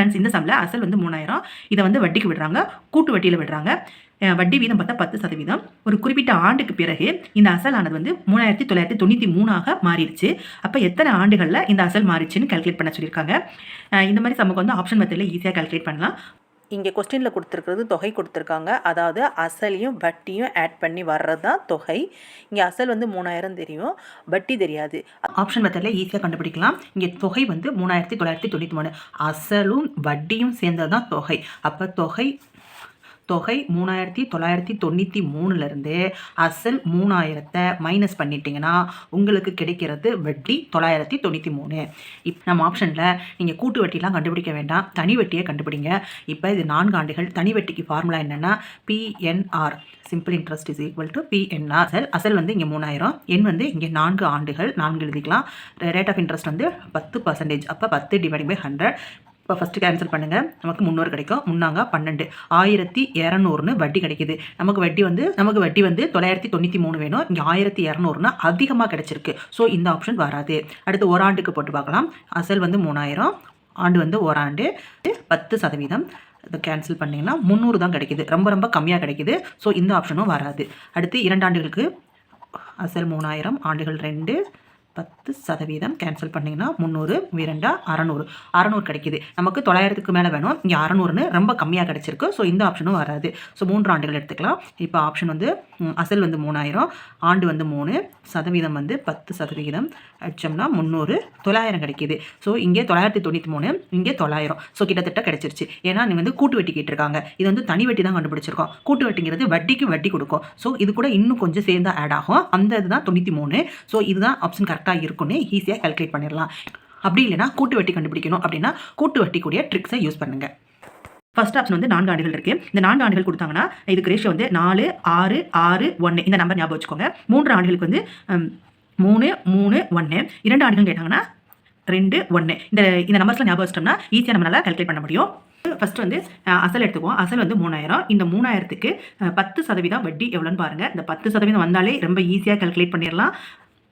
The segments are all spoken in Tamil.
ஃப்ரெண்ட்ஸ் இந்த சம்மில் அசல் வந்து மூணாயிரம். இதை வந்து வட்டிக்கு விடுறாங்க. கூட்டு வட்டியில் விடுறாங்க. வட்டி வீதம் பார்த்தா பத்து சதவீதம். ஒரு குறிப்பிட்ட ஆண்டுக்கு பிறகு இந்த அசலானது வந்து மூணாயிரத்தி தொள்ளாயிரத்தி தொண்ணூற்றி மூணாக மாறிடுச்சு. அப்போ எத்தனை ஆண்டுகளில் இந்த அசல் மாறிடுச்சுன்னு கால்குலேட் பண்ண சொல்லியிருக்காங்க. இந்த மாதிரி நமக்கு வந்து ஆப்ஷன் மெத்தடில் ஈஸியாக கால்குலேட் பண்ணலாம். இங்கே கொஸ்டினில் கொடுத்துருக்கிறது தொகை கொடுத்துருக்காங்க. அதாவது அசலையும் வட்டியும் ஆட் பண்ணி வர்றது தான் தொகை. இங்கே அசல் வந்து மூணாயிரம் தெரியும். வட்டி தெரியாது. ஆப்ஷன் மெத்தடில் ஈஸியாக கண்டுபிடிக்கலாம். இங்கே தொகை வந்து மூணாயிரத்தி தொள்ளாயிரத்தி தொண்ணூற்றி மூணு. அசலும் வட்டியும் சேர்ந்தது தான் தொகை. அப்போ தொகை தொகை மூணாயிரத்தி தொள்ளாயிரத்தி தொண்ணூற்றி மூணுலேருந்து அசல் மூணாயிரத்தை மைனஸ் பண்ணிட்டீங்கன்னா உங்களுக்கு கிடைக்கிறது வட்டி தொள்ளாயிரத்தி தொண்ணூற்றி மூணு. இப் நம்ம ஆப்ஷனில் நீங்கள் கூட்டு வட்டிலாம் கண்டுபிடிக்க வேண்டாம். தனி வட்டியை கண்டுபிடிங்க. இப்போ இது நான்கு ஆண்டுகள். தனி வட்டிக்கு ஃபார்முலா என்னென்னா PNR simple interest is equal to PNR அசல் அசல் வந்து இங்கே மூணாயிரம். எண் வந்து இங்கே நான்கு ஆண்டுகள். நான்கு எழுதிக்கலாம். ரேட் ஆஃப் இன்ட்ரெஸ்ட் வந்து பத்து பர்சன்டேஜ் அப்போ பத்து டிவைடிங் பை ஹண்ட்ரட் இப்போ ஃபஸ்ட்டு கேன்சல் பண்ணுங்கள் நமக்கு முந்நூறு கிடைக்கும். முன்னாங்க பன்னெண்டு. ஆயிரத்தி இரநூறுன்னு வட்டி கிடைக்குது. நமக்கு வட்டி வந்து நமக்கு வட்டி வந்து தொள்ளாயிரத்தி தொண்ணூற்றி மூணு வேணும். இங்கே ஆயிரத்தி இரநூறுனா அதிகமாக கிடைச்சிருக்கு. ஸோ இந்த ஆப்ஷன் வராது. அடுத்து ஓராண்டுக்கு போட்டு பார்க்கலாம். அசல் வந்து மூணாயிரம். ஆண்டு வந்து ஓராண்டு பத்து சதவீதம். இதை கேன்சல் பண்ணிங்கன்னா முந்நூறு தான் கிடைக்குது. ரொம்ப ரொம்ப கம்மியாக கிடைக்குது. ஸோ இந்த ஆப்ஷனும் வராது. அடுத்து இரண்டு ஆண்டுகளுக்கு அசல் மூணாயிரம். ஆண்டுகள் ரெண்டு. பத்து சதவீதம் கேன்சல் பண்ணிங்கன்னா முந்நூறு இரண்டா அறநூறு. அறநூறு கிடைக்குது. நமக்கு தொள்ளாயிரத்துக்கு மேலே வேணும். இங்கே அறநூறுன்னு ரொம்ப கம்மியாக கிடச்சிருக்கு. ஸோ இந்த ஆப்ஷனும் வராது. ஸோ மூன்று ஆண்டுகள் எடுத்துக்கலாம். இப்போ ஆப்ஷன் வந்து அசல் வந்து மூணாயிரம் ஆண்டு வந்து மூணு சதவீதம் வந்து பத்து சதவிகிதம் அடிச்சோம்னா முந்நூறு தொள்ளாயிரம் கிடைக்கிது. ஸோ இங்கே தொள்ளாயிரத்தி தொண்ணூற்றி மூணு இங்கே தொள்ளாயிரம். ஸோ கிட்டத்தட்ட கிடச்சிருச்சு. ஏன்னா நீ வந்து கூட்டு வெட்டி கேட்டிருக்காங்க. இது வந்து தனி வெட்டி தான் கண்டுபிடிச்சிருக்கோம். கூட்டு வெட்டிங்கிறது வட்டிக்கு வட்டி கொடுக்கும். ஸோ இது கூட இன்னும் கொஞ்சம் சேர்ந்தா ஆட் ஆகும். அந்த இதுதான் தொண்ணூற்றி மூணு. ஸோ இதுதான் ஆப்ஷன் கரெக்டாக இருக்குன்னு ஈஸியாக கால்குலேட் பண்ணிடலாம். அப்படி இல்லைன்னா கூட்டு வட்டி கண்டுபிடிக்கணும் அப்படின்னா கூட்டு வட்டிக்கூடிய ட்ரிக்ஸை யூஸ் பண்ணுங்கள் ஃபர்ஸ்ட் ஆப்ஷன் வந்து நான்கு ஆண்டுகள் இருக்கு. இந்த நான்கு ஆண்டுகள் கொடுத்தாங்கன்னா இதுக்கு ரேஷியோ வந்து நாலு ஆறு ஆறு ஒன்று இந்த நம்பர் ஞாபகம் வச்சுக்கோங்க. மூன்று ஆண்டுகளுக்கு வந்து மூணு மூணு ஒன்று இரண்டு ஆண்டுகள் கேட்டாங்கன்னா ரெண்டு ஒன்று இந்த இந்த நம்பர்ஸில் ஞாபகம் வச்சிட்டோம்னா ஈஸியாக நம்மளால் கால்குலேட் பண்ண முடியும். ஃபர்ஸ்ட் வந்து அசல் எடுத்துக்குவோம். அசல் வந்து மூணாயிரம். இந்த மூணாயிரத்துக்கு பத்து சதவீதம் வட்டி எவ்வளோன்னு பாருங்கள் இந்த பத்து சதவீதம் வந்தாலே ரொம்ப ஈஸியாக கால்குலேட் பண்ணிடலாம்.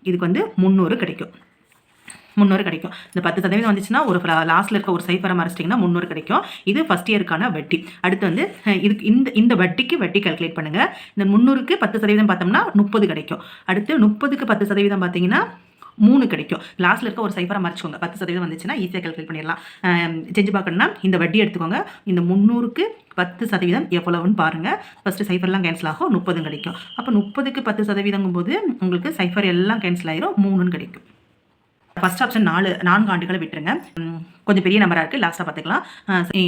இதுக்கு வந்து முந்நூறு கிடைக்கும். முந்நூறு கிடைக்கும். இந்த பத்து சதவீதம் வந்துச்சுன்னா ஒரு லாஸ்ட்டில் இருக்க ஒரு சைஃபரை மறைச்சிட்டிங்கன்னா முந்நூறு கிடைக்கும். இது ஃபஸ்ட் இயருக்கான வட்டி. அடுத்து வந்து இதுக்கு இந்த இந்த வட்டிக்கு வட்டி கால்குலேட் பண்ணுங்கள் இந்த முந்நூறுக்கு பத்து சதவீதம் பார்த்தோம்னா முப்பது கிடைக்கும். அடுத்து முப்பதுக்கு பத்து சதவீதம் பார்த்தீங்கன்னா மூணு கிடைக்கும். லாஸ்ட்டில் இருக்க ஒரு சைஃபரை மறைச்சிக்கோங்க பத்து சதவீதம் வந்துச்சுன்னா ஈஸியாக கல்குலேட் பண்ணிடலாம். செஞ்சு பார்க்கணும்னா இந்த வட்டி எடுத்துக்கோங்க. இந்த முந்நூறுக்கு பத்து சதவீதம் எவ்வளவுன்னு பாருங்கள் ஃபஸ்ட்டு சைஃபர்லாம் கேன்சல் ஆகும் முப்பதும் கிடைக்கும். அப்போ முப்பதுக்கு பத்து சதவீதங்கும் போது உங்களுக்கு சைஃபர் எல்லாம் கேன்சல் ஆயிரும் மூணுன்னு கிடைக்கும். ஃபஸ்ட் ஆப்ஷன் நாலு நான்கு ஆண்டுகளை விட்டுருங்க. கொஞ்சம் பெரிய நம்பராக இருக்குது லாஸ்ட்டாக பார்த்துக்கலாம்.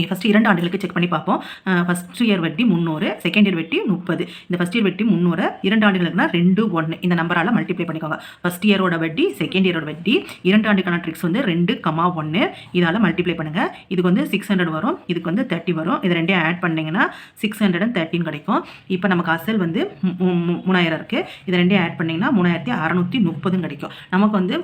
ஃபஸ்ட் இரண்டு ஆண்டுகளுக்கு செக் பண்ணி பார்ப்போம். ஃபஸ்ட் இயர் வட்டி முந்நூறு செகண்ட் இயர் வட்டி முப்பது. இந்த ஃபஸ்ட் இயர் வட்டி முந்நூறு இரண்டு ஆண்டுகளுக்குனா ரெண்டு ஒன்று இந்த நம்பரால் மல்டிப்ளை பண்ணிக்கோங்க. ஃபஸ்ட் இயரோட வட்டி செகண்ட் இயரோட வட்டி இரண்டு ஆண்டுக்கான ட்ரிக்ஸ் வந்து ரெண்டு கமா ஒன்று இதால் மல்டிப்ளை பண்ணுங்கள் இதுக்கு வந்து சிக்ஸ் ஹண்ட்ரட் வரும். இதுக்கு வந்து தேர்ட்டி வரும். இது ரெண்டையும் ஆட் பண்ணிங்கன்னா சிக்ஸ் ஹண்ட்ரட் அண்ட் தேர்ட்டின் கிடைக்கும். இப்போ நமக்கு அசல் வந்து மூணாயிரம் இருக்குது இது ரெண்டையும் ஆட் பண்ணிங்கன்னா மூணாயிரத்தி அறநூற்றி முப்பதும் கிடைக்கும். நமக்கு வந்து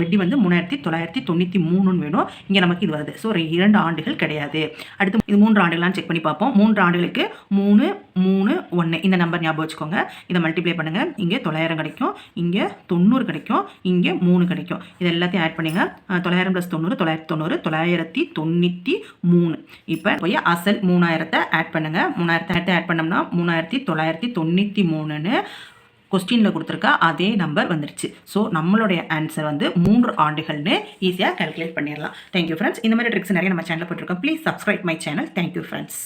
வெட்டி வட்டி வந்து மூணாயிரத்தி தொள்ளாயிரத்தி தொண்ணூற்றி மூணுன்னு வேணும். இங்கே நமக்கு இது வருது. ஸோ இரண்டு ஆண்டுகள் கிடையாது. அடுத்து இது மூன்று ஆண்டுகளான்னு செக் பண்ணி பார்ப்போம். மூன்று ஆண்டுகளுக்கு மூணு மூணு ஒன்று இந்த நம்பர் ஞாபகம் வச்சுக்கோங்க. இதை மல்டிப்ளை பண்ணுங்கள் இங்கே தொள்ளாயிரம் கிடைக்கும். இங்கே தொண்ணூறு கிடைக்கும். இங்கே மூணு கிடைக்கும். இது எல்லாத்தையும் ஆட் பண்ணுங்க. தொள்ளாயிரம் ப்ளஸ் தொண்ணூறு தொள்ளாயிரத்தி தொண்ணூறு தொள்ளாயிரத்தி தொண்ணூற்றி மூணு. இப்போ போய் அசல் மூணாயிரத்தை ஆட் பண்ணுங்கள் மூணாயிரத்தை ஆட் பண்ணோம்னா மூணாயிரத்தி தொள்ளாயிரத்தி தொண்ணூற்றி மூணுன்னு கொஸ்டினில் கொடுத்துருக்க அதே நம்பர் வந்துருச்சு. ஸோ நம்மளுடைய ஆன்சர் வந்து மூன்று ஆண்டுகள்னு ஈஸியாக கேல்குலேட் பண்ணிடலாம். தேங்க்யூ ஃப்ரெண்ட்ஸ் இந்த மாதிரி ட்ரிக்ஸ் நிறைய நம்ம சேனலில் போட்டிருக்கோம். Please subscribe my channel thank you friends